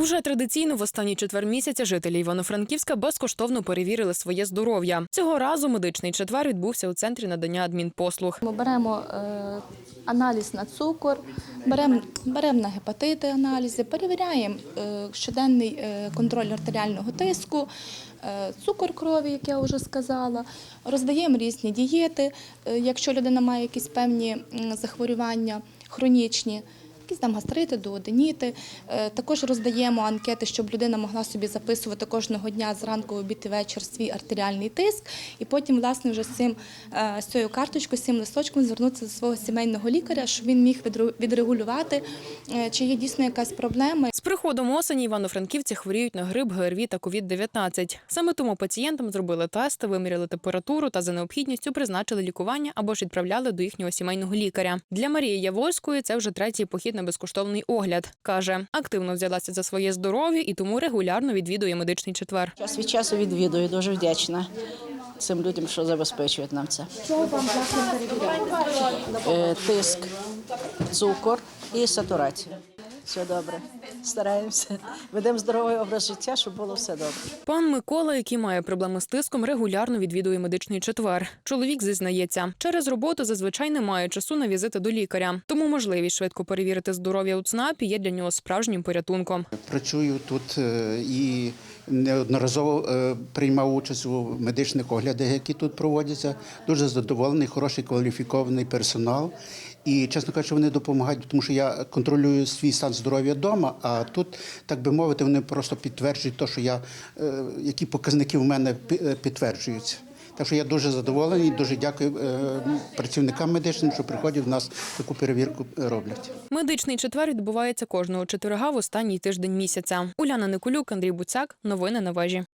Уже традиційно в останній четвер місяця жителі Івано-Франківська безкоштовно перевірили своє здоров'я. Цього разу медичний четвер відбувся у центрі надання адмінпослуг. Ми беремо е, аналіз на цукор, беремо берем на гепатити аналізи, перевіряємо е, щоденний е, контроль артеріального тиску, цукор крові, як я вже сказала, роздаємо різні дієти, якщо людина має якісь певні захворювання хронічні. Якісь там гастрити, дуоденіти. Е, Також роздаємо анкети, щоб людина могла собі записувати кожного дня зранку, обід і вечір свій артеріальний тиск, і потім, власне, вже з цим е, з цією карточкою, з цим листочком звернутися до свого сімейного лікаря, щоб він міг відрегулювати, е, чи є дійсно якась проблема, З приходом осені івано-франківці хворіють на грип, ГРВІ та COVID-19. Саме тому пацієнтам зробили тести, виміряли температуру та за необхідністю призначили лікування або ж відправляли до їхнього сімейного лікаря. Для Марії Явольської це вже третій похід на безкоштовний огляд. каже, активно взялася за своє здоров'я і тому регулярно відвідує медичний четвер. Час від часу відвідую, дуже вдячна цим людям, що забезпечують нам це. Перевіряють? Тиск, цукор і сатурацію. Все добре. Стараємося. Ведемо здоровий образ життя, щоб було все добре. Пан Микола, який має проблеми з тиском, регулярно відвідує медичний четвер. Чоловік зізнається, через роботу зазвичай немає часу на візити до лікаря, тому можливість швидко перевірити здоров'я у ЦНАПі є для нього справжнім порятунком. Працюю тут е, і неодноразово е, приймав участь у медичних оглядах, які тут проводяться. Дуже задоволений, хороший кваліфікований персонал. І, чесно кажучи, вони допомагають, тому що я контролюю свій стан здоров'я вдома, а тут, так би мовити, вони просто підтверджують те, що я, е, які показники в мене е, підтверджуються. Так що я дуже задоволений, дуже дякую е, працівникам медичним, що приходять в нас таку перевірку роблять. Медичний четвер відбувається кожного четверга в останній тиждень місяця. Уляна Николюк, Андрій Буцяк. Новини на вежі.